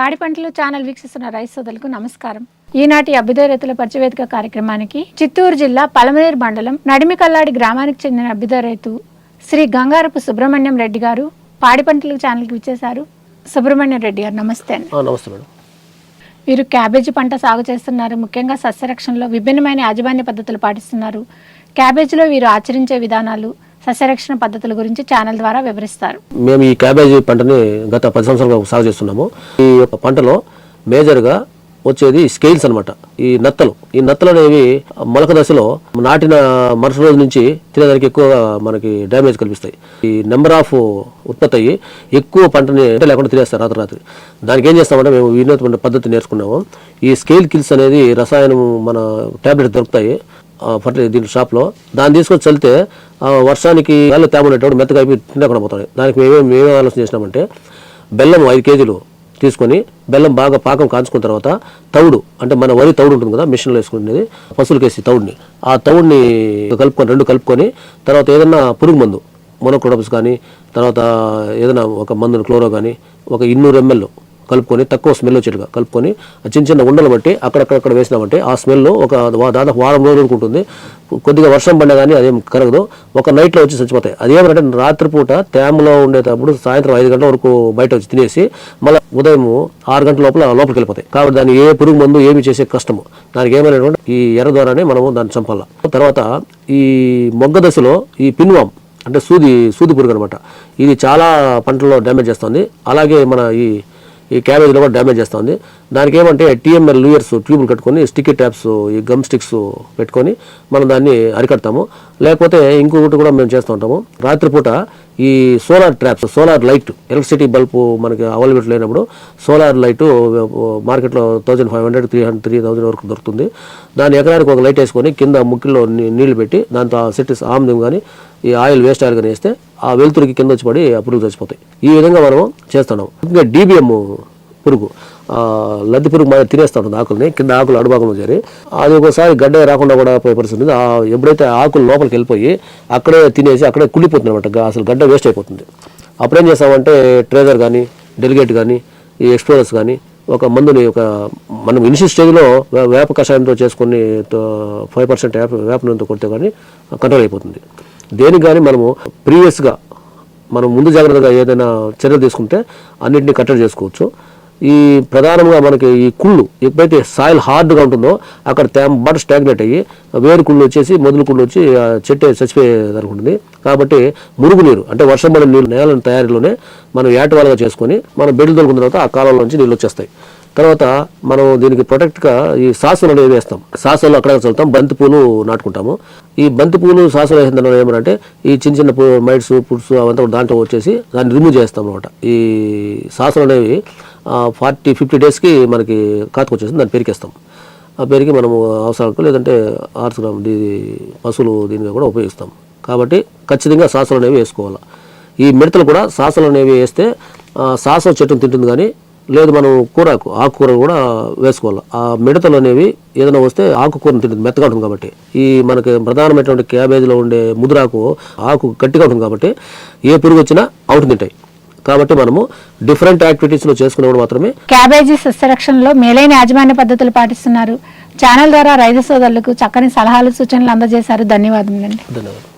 పాడి పంటలు ఛానల్ వీక్షిస్తున్న రైతు సోదరులకు నమస్కారం. ఈనాటి అభ్యుదయ రైతుల పరిచయవేదిక కార్యక్రమానికి చిత్తూరు జిల్లా పలమనేరు మండలం నడిమి కల్లాడి గ్రామానికి చెందిన అభ్యుదయ రైతు శ్రీ గంగారపు సుబ్రహ్మణ్యం రెడ్డి గారు పాడి పంటలు ఛానల్కి విచ్చేశారు. సుబ్రహ్మణ్యం రెడ్డి గారు నమస్తే. అండి ఆ, నమస్తే మేడం. వీరు క్యాబేజీ పంట సాగు చేస్తున్నారు. ముఖ్యంగా సస్యరక్షణలో విభిన్నమైన యాజమాన్య పద్ధతులు పాటిస్తున్నారు. క్యాబేజీలో వీరు ఆచరించే విధానాలు సస్యరక్షణ పద్ధతుల గురించి ఛానల్ ద్వారా వివరిస్తారు. మేము ఈ క్యాబేజీ పంటని గత పది సంవత్సరాలుగా సాగు చేస్తున్నాము. ఈ యొక్క పంటలో మేజర్గా వచ్చేది స్కేల్స్ అన్నమాట. ఈ నత్తలు. ఈ నత్తలు అనేవి మొలక దశలో నాటిన మరుసటి రోజు నుంచి తినేదానికి ఎక్కువగా మనకి డ్యామేజ్ కల్పిస్తాయి. ఈ నెంబర్ ఆఫ్ ఉత్పత్తి అయ్యి ఎక్కువ పంటని అంటే లేకుండా తినేస్తారు రాత్రి రాత్రి. దానికి ఏం చేస్తామంటే మేము వినూత్న పద్ధతి నేర్చుకున్నాము. ఈ స్కేల్ కిల్స్ అనేది రసాయనం మన టాబ్లెట్ దొరుకుతాయి. ఫర్టి దీని షాప్లో దాన్ని తీసుకొని చల్లితే ఆ వర్షానికి గాలి తేమ ఉండేటప్పుడు మెత్తగా అయిపోయి తినకుండా పోతాయి దానికి మేమే మేమే ఆలోచన చేసినామంటే బెల్లం ఐదు కేజీలు తీసుకొని బెల్లం బాగా పాకం కాంచుకున్న తర్వాత తౌడు అంటే మన వరి తౌడు ఉంటుంది కదా మిషన్లో వేసుకునేది పశువులకి వేసి తౌడుని. ఆ తౌడుని కలుపుకొని రెండు కలుపుకొని తర్వాత ఏదన్నా పురుగు మందు మొనోక్రోడప్స్ కానీ తర్వాత ఏదైనా ఒక మందును క్లోరో కానీ ఒక ఇన్నూరు ఎంఎల్ కలుపుకొని తక్కువ స్మెల్ వచ్చేట్టుగా కలుపుకొని చిన్న చిన్న ఉండలు బట్టి అక్కడక్కడక్కడ వేసినామంటే ఆ స్మెల్ ఒక దాదాపు వారం రోజులు వరకు ఉంటుంది కొద్దిగా వర్షం పడినా కానీ అదేం కరగదు. ఒక నైట్లో వచ్చి చచ్చిపోతాయి. అదేమంటే రాత్రిపూట తేమలో ఉండేటప్పుడు సాయంత్రం ఐదు గంటల వరకు బయట వచ్చి తినేసి మళ్ళీ ఉదయం ఆరు గంటల లోపల లోపలికి వెళ్ళిపోతాయి. కాబట్టి దాన్ని ఏ పురుగు మందు ఏమి చేసే కష్టము. దానికి ఏమైనా ఈ ఎర్ర ద్వారానే మనము దాన్ని చంపాల. తర్వాత ఈ మొగ్గ దశలో ఈ పిన్వామ్ అంటే సూది సూది పురుగు అనమాట ఇది చాలా పంటల్లో డ్యామేజ్ చేస్తుంది. అలాగే మన ఈ ఈ క్యాబేజ్లో కూడా డ్యామేజ్ చేస్తుంది. దానికి ఏమంటే టీఎంఎల్ లూయర్స్ ట్యూబులు కట్టుకొని స్టిక్కీ ట్యాప్స్ ఈ గమ్ స్టిక్స్ పెట్టుకొని మనం దాన్ని అరికడతాము. లేకపోతే ఇంకొకటి కూడా మేము చేస్తూ ఉంటాము. రాత్రిపూట ఈ solar traps solar light electricity bulb మనకి అవైలబిలిటీ లేనప్పుడు సోలార్ లైట్ మార్కెట్లో thousand five hundred three hundred three thousand వరకు దొరుకుతుంది. దాని ఎకరానికి ఒక లైట్ వేసుకొని కింద ముక్కిలో నీళ్ళు పెట్టి దాంతో సిటీస్ ఆమ్దం కానీ ఈ ఆయిల్ వేస్ట్ ఆయిల్ కానీ వేస్తే ఆ వెలుతురికి కింద వచ్చి పడి ఆ పురుగు చచ్చిపోతాయి. ఈ విధంగా మనం చేస్తున్నాం. ఇంకా డీబీఎం పురుగు లద్ది పురుగు మన తినేస్తూ ఉంటుంది ఆకుల్ని కింద ఆకులు అడుభాగంలో చేరి. అది ఒకసారి గడ్డ రాకుండా కూడా పోయే పరిస్థితి ఉంది. ఎప్పుడైతే ఆకులు లోపలికి వెళ్ళిపోయి అక్కడే తినేసి అక్కడే కుళ్ళిపోతుంది అనమాట అసలు గడ్డ వేస్ట్ అయిపోతుంది. అప్పుడేం చేస్తామంటే ట్రేజర్ కానీ డెలిగేట్ కానీ ఈ ఎక్స్ప్లోరర్స్ కానీ ఒక మందుని ఒక మనం ఇనిషియల్ స్టేజ్లో వేప కషాయంతో చేసుకొని ఫైవ్ పర్సెంట్ వేప వేప నూనెతో కొడితే కానీ కంట్రోల్ అయిపోతుంది. దేనికి కానీ మనము ప్రీవియస్గా మనం ముందు జాగ్రత్తగా ఏదైనా చర్యలు తీసుకుంటే అన్నింటినీ కట్టడి చేసుకోవచ్చు. ఈ ప్రధానంగా మనకి ఈ కుళ్ళు ఎప్పుడైతే సాయిల్ హార్డ్గా ఉంటుందో అక్కడ తేమ బాట స్టాగ్నేట్ అయ్యి వేరు కుళ్ళు వచ్చేసి మొదలు కుళ్ళు వచ్చి చెట్టు చచ్చిపోయేదనుకుంటుంది. ఉంటుంది కాబట్టి మురుగునీరు అంటే వర్షం పడిన నీళ్ళు నేల తయారీలోనే మనం ఏటవాలుగా చేసుకొని మనం బెడ్లు దొరుకున్న తర్వాత ఆ కాలంలో నుంచి నీళ్ళు వచ్చేస్తాయి. తర్వాత మనం దీనికి ప్రొటెక్ట్గా ఈ సాసులు అనేవి వేస్తాం. సాసులు అక్కడ చల్లుతాం బంతి పూలు నాటుకుంటాము. ఈ బంతి పూలు సాసులు వేసిన తర్వాత ఏమంటే ఈ చిన్న చిన్న మైట్స్ పుట్స్ అవంతా దాంట్లో వచ్చేసి దాన్ని రిమూవ్ చేస్తాం అనమాట ఈ సాసులు అనేవి ఫార్టీ ఫిఫ్టీ డేస్కి మనకి కాతుకొచ్చేసి దాన్ని పెరికేస్తాం. ఆ పెరిగి మనము అవసరాలకు లేదంటే ఆర్స్ గ్రామ్ ఇది పశువులు దీనిగా కూడా ఉపయోగిస్తాం. కాబట్టి ఖచ్చితంగా సాసులు అనేవి వేసుకోవాలి. ఈ మిడతలు కూడా సాసులు అనేవి వేస్తే ఆ, సాసం చెట్టును తింటుంది కానీ లేదు మనం కూరకు ఆకుకూర కూడా వేసుకోవాలి. ఆ మిడతలు అనేవి ఏదైనా వస్తే ఆకుకూరను తింటుంది మెత్తగా ఉంటుంది కాబట్టి. ఈ మనకి ప్రధానమైనటువంటి క్యాబేజీలో ఉండే ముదురాకు ఆకు గట్టిగా ఉంటుంది కాబట్టి ఏ పురుగు వచ్చినా అవుట్ తింటాయి. కాబట్టి మనము డిఫరెంట్ యాక్టివిటీస్లో చేసుకునేప్పుడు మాత్రమే క్యాబేజీ సస్యరక్షణలో మేలైన యాజమాన్య పద్ధతులు పాటిస్తున్నారు. ఛానల్ ద్వారా రైతు సోదరులకు చక్కని సలహాలు సూచనలు అందజేశారు. ధన్యవాదములండి. ధన్యవాదాలు.